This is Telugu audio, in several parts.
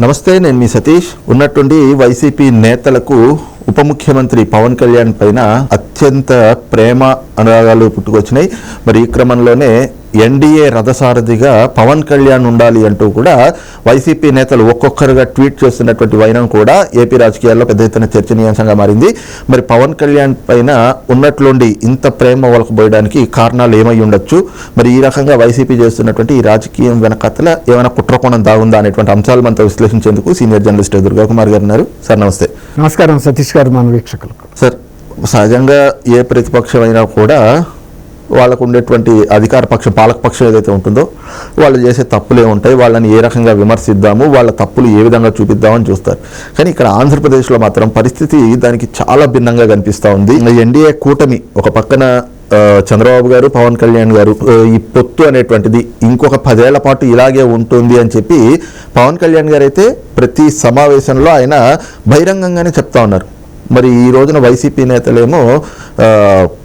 నమస్తే నేను మీ సతీష్. ఉన్నట్టుండి వైసీపీ నేతలకు ఉప ముఖ్యమంత్రి పవన్ కళ్యాణ్ పైన అత్యంత ప్రేమ అనురాగాలు పుట్టుకొచ్చినాయి. మరి ఈ క్రమంలోనే ఎన్డీఏ రథసారథిగా పవన్ కళ్యాణ్ ఉండాలి అంటూ కూడా వైసీపీ నేతలు ఒక్కొక్కరుగా ట్వీట్ చేస్తున్నటువంటి వైనం కూడా ఏపీ రాజకీయాల్లో పెద్ద ఎత్తున చర్చనీయాంశంగా మారింది. మరి పవన్ కళ్యాణ్ పైన ఉన్నట్లుండి ఇంత ప్రేమ ఒలకబోయడానికి కారణాలు ఏమై ఉండొచ్చు? మరి ఈ రకంగా వైసీపీ చేస్తున్నటువంటి ఈ రాజకీయం వెనకతల ఏమైనా కుట్రకోణం దాగుందా అనేటువంటి అంశాలు మనతో విశ్లేషించేందుకు సీనియర్ జర్నలిస్ట్ దుర్గా కుమార్ గారు ఉన్నారు. సార్ నమస్తే. నమస్కారం సతీష్ గారు మన వీక్షకులకు. సార్ సహజంగా ఏ ప్రతిపక్షం అయినా కూడా వాళ్ళకు ఉండేటువంటి అధికార పక్షం పాలక పక్షం ఏదైతే ఉంటుందో వాళ్ళు చేసే తప్పులే ఉంటాయి. వాళ్ళని ఏ రకంగా విమర్శిద్దాము వాళ్ళ తప్పులు ఏ విధంగా చూపిద్దామని చూస్తారు. కానీ ఇక్కడ ఆంధ్రప్రదేశ్లో మాత్రం పరిస్థితి దానికి చాలా భిన్నంగా కనిపిస్తూ ఉంది. ఎన్డీఏ కూటమి ఒక పక్కన చంద్రబాబు గారు పవన్ కళ్యాణ్ గారు ఈ పొత్తు అనేటువంటిది ఇంకొక పదేళ్ళ పాటు ఇలాగే ఉంటుంది అని చెప్పి పవన్ కళ్యాణ్ గారు అయితే ప్రతి సమావేశంలో ఆయన బహిరంగంగానే చెప్తా ఉన్నారు. మరి ఈ రోజున వైసీపీ నేతలేమో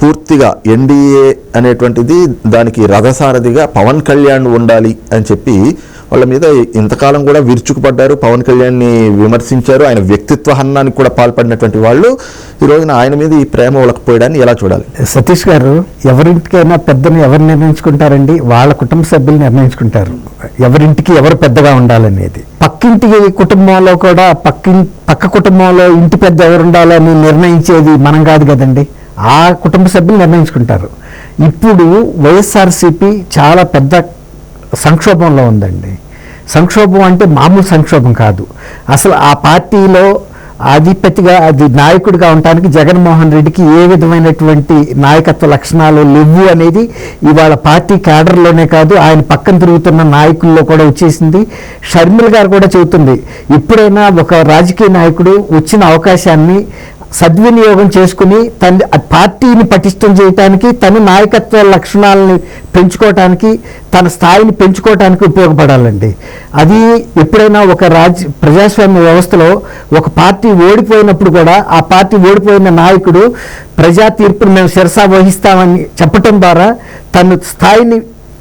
పూర్తిగా ఎన్డీఏ అనేటువంటిది దానికి రథసారథిగా పవన్ కళ్యాణ్ ఉండాలి అని చెప్పి వాళ్ళ మీద ఇంతకాలం కూడా విరుచుకుపడ్డారు. పవన్ కళ్యాణ్ని విమర్శించారు. ఆయన వ్యక్తిత్వ హన్నానికి కూడా పాల్పడినటువంటి వాళ్ళు. ఈ రోజున ఆయన మీద ఈ ప్రేమ ఉలకపోయడాన్ని ఎలా చూడాలి? సతీష్ గారు ఎవరింటికైనా పెద్దని ఎవరు నిర్ణయించుకుంటారండి? వాళ్ళ కుటుంబ సభ్యులు నిర్ణయించుకుంటారు. ఎవరింటికి ఎవరు పెద్దగా ఉండాలనేది. పక్కింటి కుటుంబంలో కూడా పక్కి పక్క కుటుంబంలో ఇంటి పెద్ద ఎవరు ఉండాలని నిర్ణయించేది మనం కాదు కదండి. ఆ కుటుంబ సభ్యులు నిర్ణయించుకుంటారు. ఇప్పుడు వైఎస్ఆర్సీపీ చాలా పెద్ద సంక్షోభంలో ఉందండి. సంక్షోభం అంటే మామూలు సంక్షోభం కాదు. అసలు ఆ పార్టీలో అధిపతిగా అది నాయకుడిగా ఉండటానికి జగన్మోహన్ రెడ్డికి ఏ విధమైనటువంటి నాయకత్వ లక్షణాలు లేవు అనేది ఇవాళ పార్టీ క్యాడర్లోనే కాదు ఆయన పక్కన తిరుగుతున్న నాయకుల్లో కూడా వచ్చేసింది. షర్మిల గారు కూడా చెబుతుంది ఎప్పుడైనా ఒక రాజకీయ నాయకుడు వచ్చిన అవకాశాన్ని సద్వినియోగం చేసుకుని తన పార్టీని పటిష్టం చేయడానికి తన నాయకత్వ లక్షణాలని పెంచుకోవటానికి తన స్థాయిని పెంచుకోవటానికి ఉపయోగపడాలండి. అది ఎప్పుడైనా ఒక రాజ్ ప్రజాస్వామ్య వ్యవస్థలో ఒక పార్టీ ఓడిపోయినప్పుడు కూడా ఆ పార్టీ ఓడిపోయిన నాయకుడు ప్రజా తీర్పును మేము శిరసా వహిస్తామని చెప్పటం ద్వారా తన స్థాయిని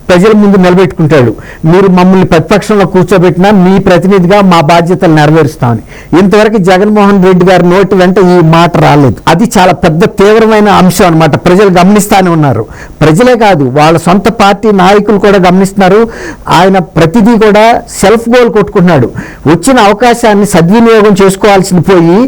ప్రజల ముందు నిలబెట్టుకుంటాడు. మీరు మమ్మల్ని ప్రతిపక్షంలో కూర్చోబెట్టినా మీ ప్రతినిధిగా మా బాధ్యతలు నెరవేరుస్తామని. ఇంతవరకు జగన్మోహన్ రెడ్డి గారి నోటి వెంట ఈ మాట రాలేదు. అది చాలా పెద్ద తీవ్రమైన అంశం అన్నమాట. ప్రజలు గమనిస్తానే ఉన్నారు. ప్రజలే కాదు వాళ్ళ సొంత పార్టీ నాయకులు కూడా గమనిస్తున్నారు. ఆయన ప్రతిదీ కూడా సెల్ఫ్ గోల్ కొట్టుకుంటున్నాడు. వచ్చిన అవకాశాన్ని సద్వినియోగం చేసుకోవాల్సింది పోయి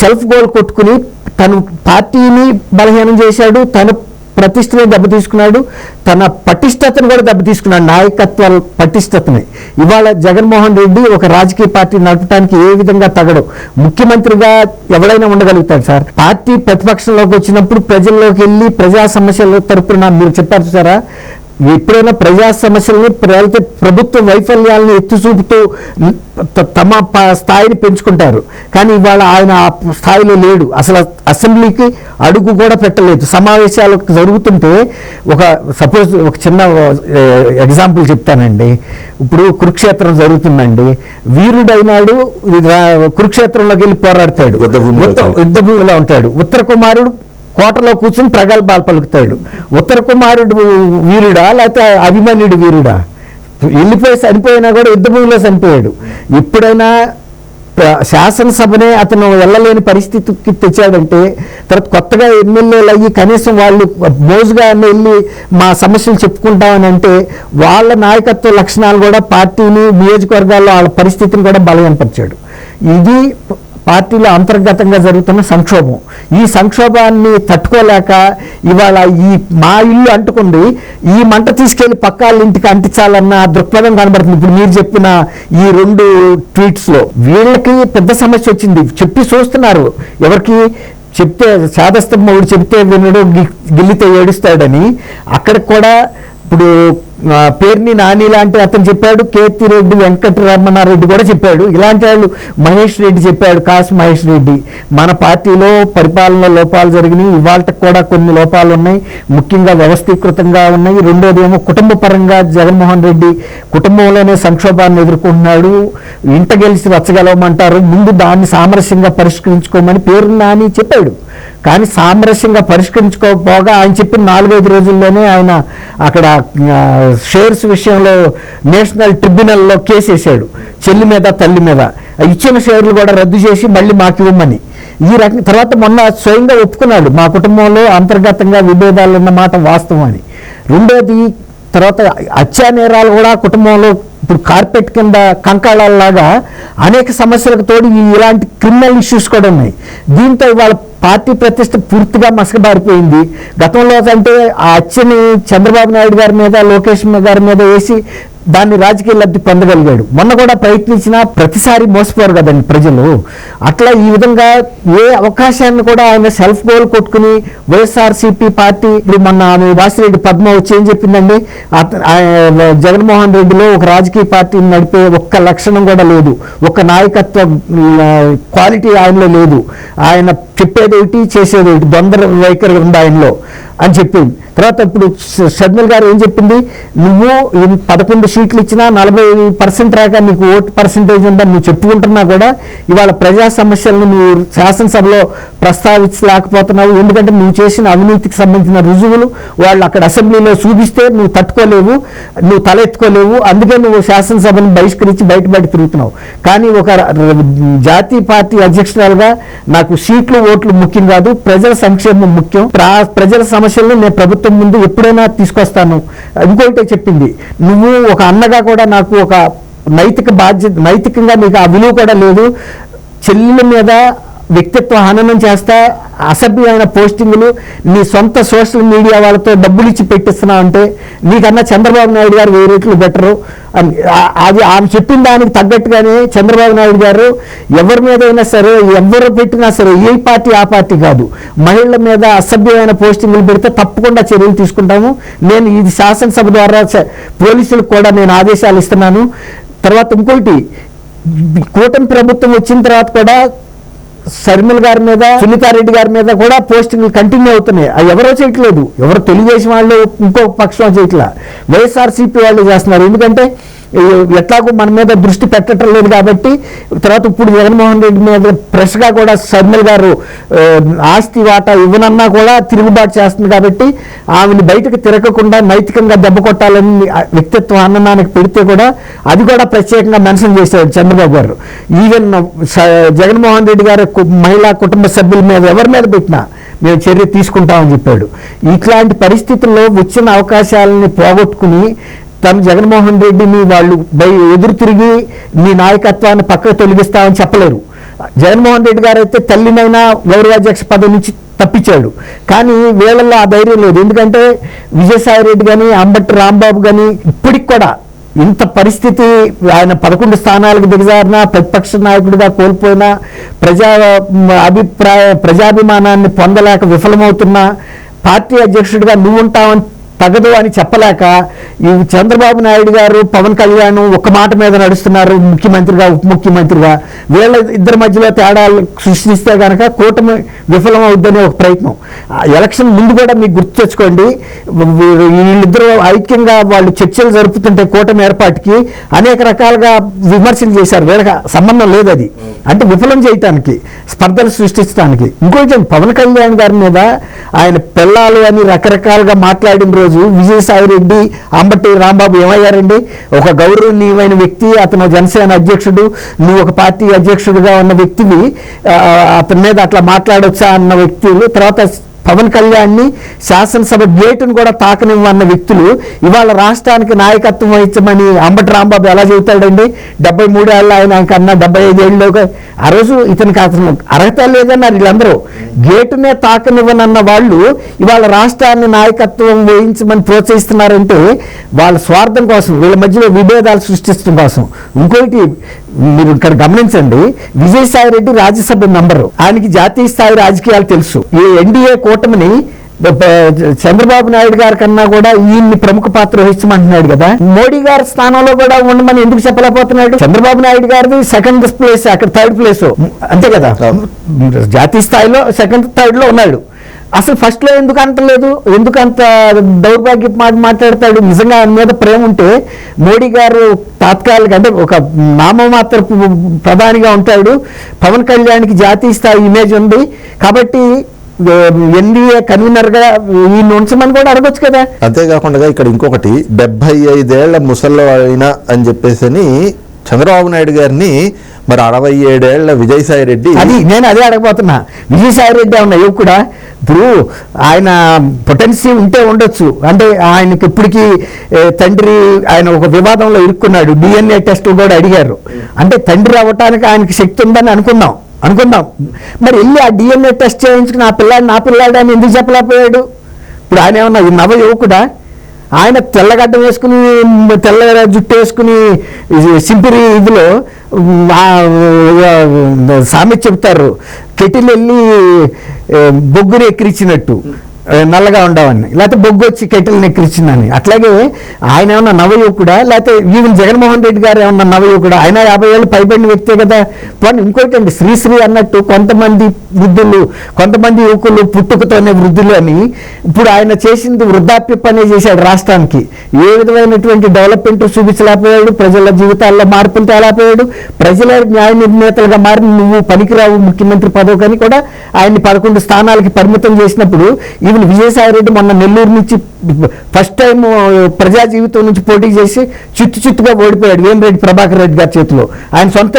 సెల్ఫ్ గోల్ కొట్టుకుని తను పార్టీని బలహీనం చేశాడు తను ప్రతిష్టని దెబ్బతీసుకున్నాడు. తన పటిష్టతను కూడా దెబ్బతీసుకున్నాడు నాయకత్వ పటిష్టతని. ఇవాళ జగన్మోహన్ రెడ్డి ఒక రాజకీయ పార్టీ నడపడానికి ఏ విధంగా తగడు? ముఖ్యమంత్రిగా ఎవడైనా ఉండగలుగుతాడు సార్. పార్టీ ప్రతిపక్షంలోకి వచ్చినప్పుడు ప్రజల్లోకి వెళ్ళి ప్రజా సమస్యల తరపున మీరు చెప్పారు సారా ఎప్పుడైనా ప్రజా సమస్యల్ని ప్రజలతో ప్రభుత్వ వైఫల్యాలను ఎత్తి చూపుతూ తమ స్థాయిని పెంచుకుంటారు. కానీ ఇవాళ ఆయన ఆ స్థాయిలో లేడు. అసలు అసెంబ్లీకి అడుగు కూడా పెట్టలేదు. సమావేశాలు జరుగుతుంటే ఒక సపోజ్ ఒక చిన్న ఎగ్జాంపుల్ చెప్తానండి. ఇప్పుడు కురుక్షేత్రం జరుగుతుందండి. వీరుడైనాడు కురుక్షేత్రంలోకి వెళ్ళి పోరాడతాడు. యుద్ధ భూమిలో ఉంటాడు. ఉత్తర కుమారుడు కోటలో కూర్చుని ప్రగల్భాలు పలుకుతాడు. ఉత్తర కుమారుడు వీరుడా? లేకపోతే అభిమన్యుడు వీరుడా? వెళ్ళిపోయి చనిపోయినా కూడా యుద్ధభూమిలో చనిపోయాడు. ఎప్పుడైనా శాసనసభనే అతను వెళ్ళలేని పరిస్థితికి తెచ్చాడంటే తర్వాత కొత్తగా ఎమ్మెల్యేలు అయ్యి కనీసం వాళ్ళు మోజుగా వెళ్ళి మా సమస్యలు చెప్పుకుంటామని అంటే వాళ్ళ నాయకత్వ లక్షణాలు కూడా పార్టీని నియోజకవర్గాల్లో వాళ్ళ పరిస్థితిని కూడా బలహీనపరిచాడు. ఇది పార్టీలో అంతర్గతంగా జరుగుతున్న సంక్షోభం. ఈ సంక్షోభాన్ని తట్టుకోలేక ఇవాళ ఈ మా ఇల్లు అంటుకుంది ఈ మంట తీసుకెళ్ళి పక్కాళ్ళ ఇంటికి అంటించాలన్న దృక్పథం కనబడుతుంది. ఇప్పుడు మీరు చెప్పిన ఈ రెండు ట్వీట్స్లో వీళ్ళకి పెద్ద సమస్య వచ్చింది. చెప్పి చూస్తున్నారు. ఎవరికి చెప్తే చాదస్తం చెప్తే వినడు గిల్లితే ఏడుస్తాడని. అక్కడ కూడా ఇప్పుడు పేర్ని నాని లాంటి అతను చెప్పాడు కేతి రెడ్డి వెంకటరమణారెడ్డి కూడా చెప్పాడు. ఇలాంటి వాళ్ళు మహేష్ రెడ్డి చెప్పాడు కాసు మహేష్ రెడ్డి. మన పార్టీలో పరిపాలన లోపాలు జరిగినాయి ఇవాళ కూడా కొన్ని లోపాలు ఉన్నాయి. ముఖ్యంగా వ్యవస్థీకృతంగా ఉన్నాయి. రెండోది ఏమో కుటుంబ పరంగా జగన్మోహన్ రెడ్డి కుటుంబంలోనే సంక్షోభాన్ని ఎదుర్కొంటున్నాడు. ఇంట గెలిచి రచ్చగలవమంటారు. ముందు దాన్ని సామరస్యంగా పరిష్కరించుకోమని పేరు నాని చెప్పాడు. కానీ సామరస్యంగా పరిష్కరించుకోకపోగా ఆయన చెప్పిన నాలుగైదు రోజుల్లోనే ఆయన అక్కడ షేర్స్ విషయంలో నేషనల్ ట్రిబ్యునల్లో కేసు వేసాడు చెల్లి మీద తల్లి మీద. ఇచ్చిన షేర్లు కూడా రద్దు చేసి మళ్ళీ మాకు ఇవ్వమని. ఈ రకం తర్వాత మొన్న స్వయంగా ఒప్పుకున్నాడు మా కుటుంబంలో అంతర్గతంగా విభేదాలు ఉన్న మాట వాస్తవం అని. రెండోది తర్వాత హత్యా నేరాలు కూడా కుటుంబంలో ఇప్పుడు కార్పెట్ కింద కంకాళాలలాగా అనేక సమస్యలకు తోడు ఇలాంటి క్రిమినల్ ఇష్యూస్ కూడా ఉన్నాయి. దీంతో ఇవాళ పార్టీ ప్రతిష్ట పూర్తిగా మసకబారిపోయింది. గతంలో అంటే ఆ అచ్చని చంద్రబాబు నాయుడు గారి మీద లోకేష్ గారి మీద వేసి దాన్ని రాజకీయ లబ్ధి పొందగలిగాడు. మొన్న కూడా ప్రయత్నించినా ప్రతిసారి మోసపోరు కదండి ప్రజలు. అట్లా ఈ విధంగా ఏ అవకాశాన్ని కూడా ఆయన సెల్ఫ్ గోల్ కొట్టుకుని వైఎస్ఆర్సీపీ పార్టీ ఇప్పుడు మొన్న ఆమె వాసిరెడ్డి పద్మ వచ్చి ఏం చెప్పిందండి? అత- ఆయన జగన్మోహన్ రెడ్డిలో ఒక రాజకీయ పార్టీని నడిపే ఒక్క లక్షణం కూడా లేదు. ఒక నాయకత్వ క్వాలిటీ ఆయనలో లేదు. ఆయన చెప్పేది ఒకటి దొందర వైఖరి ఉంది ఆయనలో. అని చెప్పింది. తర్వాత ఇప్పుడు షర్మిల్ గారు ఏం చెప్పింది? నువ్వు పదకొండు సీట్లు ఇచ్చినా నలభై పర్సెంట్ రాక నీకు ఓటు పర్సెంటేజ్ ఉందని నువ్వు చెప్పుకుంటున్నా కూడా ఇవాళ ప్రజా సమస్యలను నువ్వు శాసనసభలో ప్రస్తావించలేకపోతున్నావు. ఎందుకంటే నువ్వు చేసిన అవినీతికి సంబంధించిన రుజువులు వాళ్ళు అక్కడ అసెంబ్లీలో చూపిస్తే నువ్వు తట్టుకోలేవు నువ్వు తలెత్తుకోలేవు. అందుకే నువ్వు శాసనసభను బహిష్కరించి బయటబడి తిరుగుతున్నావు. కానీ ఒక జాతీయ పార్టీ అధ్యక్షురాలుగా నాకు సీట్లు ఓట్లు ముఖ్యం కాదు ప్రజల సంక్షేమం ముఖ్యం. ప్రా- ప్రజల సమస్యలను నేను ప్రభుత్వం ముందు ఎప్పుడైనా తీసుకొస్తాను. ఇంకోటి చెప్పింది నువ్వు ఒక అన్నగా కూడా నాకు ఒక నైతిక బాధ్యత నైతికంగా నీకు ఆ విలువ కూడా లేదు. చెల్లెల మీద వ్యక్తిత్వ హననం చేస్తా అసభ్యమైన పోస్టింగ్లు నీ సొంత సోషల్ మీడియా వాళ్ళతో డబ్బులు ఇచ్చి పెట్టిస్తున్నావు అంటే నీకన్నా చంద్రబాబు నాయుడు గారు వెయ్యి రేట్లు బెటరు. అని అది ఆమె చెప్పిన దానికి తగ్గట్టుగానే చంద్రబాబు నాయుడు గారు ఎవరి మీద అయినా సరే ఎవరు పెట్టినా సరే ఏ పార్టీ ఆ పార్టీ కాదు. మహిళల మీద అసభ్యమైన పోస్టింగులు పెడితే తప్పకుండా చర్యలు తీసుకుంటాము. నేను ఇది శాసనసభ ద్వారా చ- పోలీసులకు కూడా నేను ఆదేశాలు ఇస్తున్నాను. తర్వాత ఇంకోటి కూటమి ప్రభుత్వం వచ్చిన తర్వాత కూడా శర్మిల గారి మీద సునీతారెడ్డి గారి మీద కూడా పోస్టింగ్లు కంటిన్యూ అవుతున్నాయి. అవి ఎవరో చేయట్లేదు. ఎవరు తెలుగుదేశం వాళ్ళు ఇంకో పక్షం చేయట్లా. వైఎస్ఆర్సీపీ వాళ్ళు చేస్తున్నారు. ఎందుకంటే ఎట్లాగో మన మీద దృష్టి పెట్టడం లేదు కాబట్టి తర్వాత ఇప్పుడు జగన్మోహన్ రెడ్డి మీద ఫ్రెష్గా కూడా శర్మిల గారు ఆస్తి వాటా ఇవ్వనన్నా కూడా తిరుగుబాటు చేస్తుంది కాబట్టి ఆమెను బయటకు తిరగకుండా నైతికంగా దెబ్బ కొట్టాలని వ్యక్తిత్వం అన్నదానికి పెడితే కూడా అది కూడా ప్రత్యేకంగా మెన్షన్ చేశారు చంద్రబాబు గారు. ఈవెన్ జగన్మోహన్ రెడ్డి గారు కు- మహిళా కుటుంబ సభ్యుల మీద ఎవరి మీద పెట్టినా మేము చర్య తీసుకుంటామని చెప్పాడు. ఇట్లాంటి పరిస్థితుల్లో వచ్చిన అవకాశాలని పోగొట్టుకుని తను జగన్మోహన్ రెడ్డిని వాళ్ళు ఎదురు తిరిగి మీ నాయకత్వాన్ని పక్కకు తొలగిస్తామని చెప్పలేరు. జగన్మోహన్ రెడ్డి గారు అయితే తల్లినైనా గౌరవాధ్యక్ష పదవి నుంచి తప్పించాడు. కానీ వీళ్ళల్లో ఆ ధైర్యం లేదు. ఎందుకంటే విజయసాయి రెడ్డి కానీ అంబటి రాంబాబు కానీ ఇప్పటికి కూడా ఇంత పరిస్థితి ఆయన పదకొండు స్థానాలకు దిగజారినా ప్రతిపక్ష నాయకుడిగా కోల్పోయినా ప్రజా అభిప్రాయ ప్రజాభిమానాన్ని పొందలేక విఫలమవుతున్నా పార్టీ అధ్యక్షుడిగా నువ్వు ఉంటావని తగదు అని చెప్పలేక ఈ చంద్రబాబు నాయుడు గారు పవన్ కళ్యాణ్ ఒక మాట మీద నడుస్తున్నారు ముఖ్యమంత్రిగా ఉప ముఖ్యమంత్రిగా. వీళ్ళ ఇద్దరి మధ్యలో తేడాలు సృష్టిస్తే కనుక కూటమి విఫలం అవుద్దనే ఒక ప్రయత్నం. ఆ ఎలక్షన్ ముందు కూడా మీకు గుర్తు తెచ్చుకోండి వీళ్ళిద్దరూ ఐక్యంగా వాళ్ళు చర్చలు జరుపుతుంటే కూటమి ఏర్పాటుకి అనేక రకాలుగా విమర్శలు చేశారు. వీళ్ళకి సంబంధం లేదు అది. అంటే విఫలం చేయటానికి స్పర్ధలు సృష్టించడానికి ఇంకోటి పవన్ కళ్యాణ్ గారి మీద ఆయన పిల్లలు అని రకరకాలుగా మాట్లాడిన రోజు విజయసాయి రెడ్డి అంబటి రాంబాబు ఏమయ్యారండి? ఒక గౌరవనీయమైన వ్యక్తి అతను జనసేన అధ్యక్షుడు నువ్వు ఒక పార్టీ అధ్యక్షుడిగా ఉన్న వ్యక్తివి అతని మీద అట్లా మాట్లాడొచ్చా అన్న వ్యక్తులు తర్వాత పవన్ కళ్యాణ్ని శాసనసభ గేటును కూడా తాకనివ్వన్న వ్యక్తులు ఇవాళ రాష్ట్రానికి నాయకత్వం వహించమని అంబటి రాంబాబు ఎలా చెబుతాడండి? డెబ్బై మూడేళ్ళు ఆయన కన్నా డెబ్బై ఐదేళ్ళు ఆ రోజు ఇతనికి అతను అర్హత లేదన్నారు వీళ్ళందరూ. గేటునే తాకనివ్వనన్న వాళ్ళు ఇవాళ రాష్ట్రాన్ని నాయకత్వం వహించమని ప్రోత్సహిస్తున్నారంటే వాళ్ళ స్వార్థం కోసం వీళ్ళ మధ్యలో విభేదాలు సృష్టించడం కోసం. ఇంకోటి మీరు ఇక్కడ గమనించండి విజయసాయి రెడ్డి రాజ్యసభ మెంబరు ఆయనకి జాతీయ స్థాయి రాజకీయాలు తెలుసు. ఈ ఎన్డీఏ కూటమిని చంద్రబాబు నాయుడు గారి కన్నా కూడా ఈయన్ని ప్రముఖ పాత్ర వహించమంటున్నాడు కదా. మోడీ గారి స్థానంలో కూడా ఉండమని ఎందుకు చెప్పలేకపోతున్నాడు? చంద్రబాబు నాయుడు గారిది సెకండ్ ప్లేస్ అక్కడ థర్డ్ ప్లేస్ అంతే కదా? జాతీయ స్థాయిలో సెకండ్ థర్డ్లో ఉన్నాడు. అసలు ఫస్ట్లో ఎందుకు అంటలేదు ఎందుకు అంత దౌర్భాగ్య మాట మాట్లాడతాడు? నిజంగా ఆయన మీద ప్రేమ ఉంటే మోడీ గారు తాత్కాలిక అంటే ఒక నామమాత్ర ప్రధానిగా ఉంటాడు. పవన్ కళ్యాణ్కి జాతీయ స్థాయి ఇమేజ్ ఉంది. కాబట్టి ఎన్డీఏ కన్వీనర్గా ఈ ఉంచమని కూడా అడగొచ్చు కదా. అంతేకాకుండా ఇక్కడ ఇంకొకటి డెబ్బై ఐదేళ్ళ ముసలి అయిన అని చెప్పేసి అని చంద్రబాబు నాయుడు గారిని మరి అరవై ఏడేళ్ళ విజయసాయి రెడ్డి అది నేను అదే అడగబోతున్నా. విజయసాయి రెడ్డి ఉన్న యువకుడా? ఇప్పుడు ఆయన పొటెన్సీ ఉంటే ఉండొచ్చు. అంటే ఆయనకి ఇప్పటికీ తండ్రి ఆయన ఒక వివాదంలో ఇరుక్కున్నాడు. డిఎన్ఏ టెస్ట్ కూడా అడిగారు. అంటే తండ్రి అవ్వటానికి ఆయనకి శక్తి ఉందని అనుకుందాం అనుకుందాం. మరి వెళ్ళి ఆ డిఎన్ఏ టెస్ట్ చేయించుకుని ఆ పిల్లాడు నా పిల్లాడు అని ఎందుకు చెప్పలేకపోయాడు? ఇప్పుడు ఆయన ఏమన్నా ఈ నవ యువకుడా? ఆయన తెల్లగడ్డ వేసుకుని తెల్ల జుట్టు వేసుకుని సింపిరి ఇదిలో సామెత చెప్తారు కెటిల్ వెళ్ళి బొగ్గుని నల్లగా ఉండవని లేకపోతే బొగ్గు వచ్చి కెటిల్ ఎక్కిరించిందని అట్లాగే ఆయన ఏమన్నా నవయువకుడా? లేకపోతే ఈవెన్ జగన్మోహన్ రెడ్డి గారు ఏమన్నా నవయువకుడా? ఆయన యాభై ఏళ్ళు పైబడిన వ్యక్తే కదా. పోనీ ఇంకోటి అండి శ్రీశ్రీ అన్నట్టు కొంతమంది వృద్ధులు కొంతమంది యువకులు పుట్టుకతోనే వృద్ధులు అని ఇప్పుడు ఆయన చేసింది వృద్ధాప్య పనే చేశాడు రాష్ట్రానికి. ఏ విధమైనటువంటి డెవలప్మెంట్ చూపించలేకపోయాడు ప్రజల జీవితాల్లో మార్పులు తేలేకపోయాడు ప్రజల న్యాయ నిర్ణేతలుగా మారి నువ్వు పనికిరావు ముఖ్యమంత్రి పదవి కానీ కూడా ఆయన్ని పదకొండు స్థానాలకి పరిమితం చేసినప్పుడు ఈవెన్ విజయసాయిరెడ్డి మొన్న నెల్లూరు నుంచి ఫస్ట్ టైం ప్రజా జీవితం నుంచి పోటీ చేసి చిత్తు చిత్తుగా ఓడిపోయాడు వేమిరెడ్డి ప్రభాకర్ రెడ్డి గారి చేతిలో. ఆయన సొంత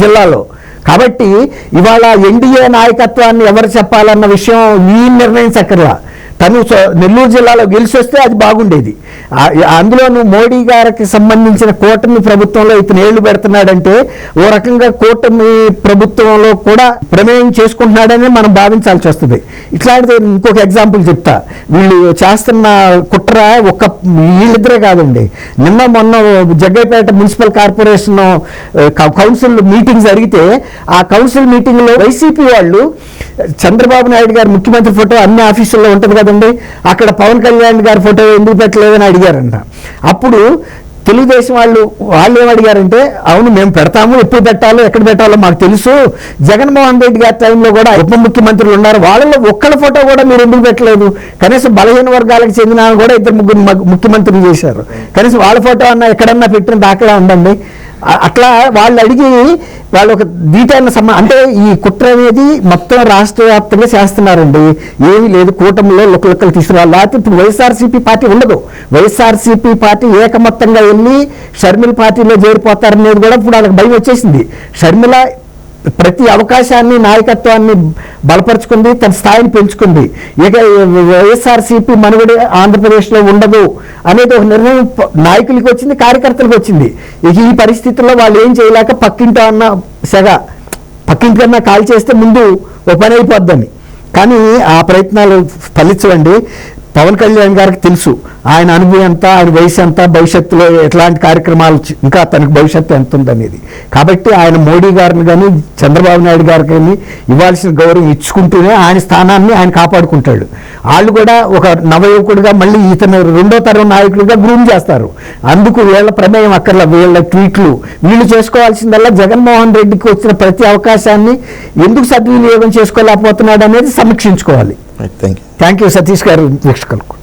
జిల్లాలో. కాబట్టి ఇవాళ ఎన్డీఏ నాయకత్వాన్ని ఎవరు చెప్పాలన్న విషయం ఈ నిర్ణయించక్కర్లా తను నెల్లూరు జిల్లాలో గెలిచి వస్తే అది బాగుండేది. అందులోను అందులోనూ మోడీ గారికి సంబంధించిన కూటమి ప్రభుత్వంలో ఇతను ఏళ్ళు పెడుతున్నాడంటే ఓ రకంగా కూటమి ప్రభుత్వంలో కూడా ప్రమేయం చేసుకుంటున్నాడని మనం భావించాల్సి వస్తుంది. ఇట్లాంటిది ఇంకొక ఎగ్జాంపుల్ చెప్తా. వీళ్ళు చేస్తున్న కుట్ర ఒక్క వీళ్ళిద్దరే కాదండి. నిన్న మొన్న Jaggaiahpet municipal corporation council meeting జరిగితే ఆ కౌన్సిల్ మీటింగ్లో వైసీపీ వాళ్ళు చంద్రబాబు నాయుడు గారు ముఖ్యమంత్రి ఫోటో అన్ని ఆఫీసుల్లో ఉంటుంది కదా కదండి అక్కడ పవన్ కళ్యాణ్ గారి ఫోటో ఎందుకు పెట్టలేదని అడిగారంట. అప్పుడు తెలుగుదేశం వాళ్ళు వాళ్ళు ఏం అడిగారంటే అవును మేము పెడతాము ఎప్పుడు పెట్టాలో ఎక్కడ పెట్టాలో మాకు తెలుసు. జగన్మోహన్ రెడ్డి గారి టైంలో కూడా ఉప ముఖ్యమంత్రులు ఉన్నారు. వాళ్ళలో ఒక్కళ్ళ ఫోటో కూడా మీరు ఎందుకు పెట్టలేదు? కనీసం బలహీన వర్గాలకు చెందిన కూడా ఇద్దరు ముగ్గురు ముఖ్యమంత్రులు చేశారు. కనీసం వాళ్ళ ఫోటో అన్న ఎక్కడన్నా పెట్టిన దాఖలా ఉండండి అట్లా వాళ్ళు అడిగి వాళ్ళు ఒక దీటైన సమ అంటే ఈ కుట్ర అనేది మొత్తం రాష్ట్ర వ్యాప్తంగా చేస్తున్నారండి. ఏమీ లేదు కూటమిలో లొక్కలొక్కలు తీసుకురావాలి లేకపోతే ఇప్పుడు వైఎస్ఆర్సీపీ పార్టీ ఉండదు. వైఎస్ఆర్సీపీ పార్టీ ఏకమొత్తంగా వెళ్ళి షర్మిల పార్టీలో చేరిపోతారనేది కూడా ఇప్పుడు వాళ్ళకి భయం వచ్చేసింది. షర్మిల ప్రతి అవకాశాన్ని నాయకత్వాన్ని బలపరుచుకుంది తన స్థాయిని పెంచుకుంది. ఇక వైఎస్ఆర్సీపీ మనుగడ ఆంధ్రప్రదేశ్లో ఉండదు అనేది ఒక నిర్ణయం నాయకులకి వచ్చింది కార్యకర్తలకు వచ్చింది. ఇక ఈ పరిస్థితుల్లో వాళ్ళు ఏం చేయలేక పక్కింటి అన్న సెగ పక్కింటికన్నా కాల్ చేస్తే ముందు ఓ పని అయిపోద్దని. కానీ ఆ ప్రయత్నాలు ఫలించవండి. పవన్ కళ్యాణ్ గారికి తెలుసు. ఆయన అనుభవం ఎంత ఆయన వయసు ఎంత భవిష్యత్తులో ఎట్లాంటి కార్యక్రమాలు ఇంకా తనకు భవిష్యత్తు ఎంత ఉందనేది. కాబట్టి ఆయన మోడీ గారిని కానీ చంద్రబాబు నాయుడు గారికి కానీ ఇవ్వాల్సిన గౌరవం ఇచ్చుకుంటూనే ఆయన స్థానాన్ని ఆయన కాపాడుకుంటాడు. వాళ్ళు కూడా ఒక నవయువకుడిగా మళ్ళీ ఇతను రెండో తరం నాయకుడిగా గ్రూమ్ చేస్తారు. అందుకు వీళ్ళ ప్రమేయం అక్కర్ల వీళ్ళ ట్వీట్లు. వీళ్ళు చేసుకోవాల్సిందల్లా జగన్మోహన్ రెడ్డికి వచ్చిన ప్రతి అవకాశాన్ని ఎందుకు సద్వినియోగం చేసుకోలేకపోతున్నాడు అనేది సమీక్షించుకోవాలి. Thank you thank you Satish garu. వీక్షకులకు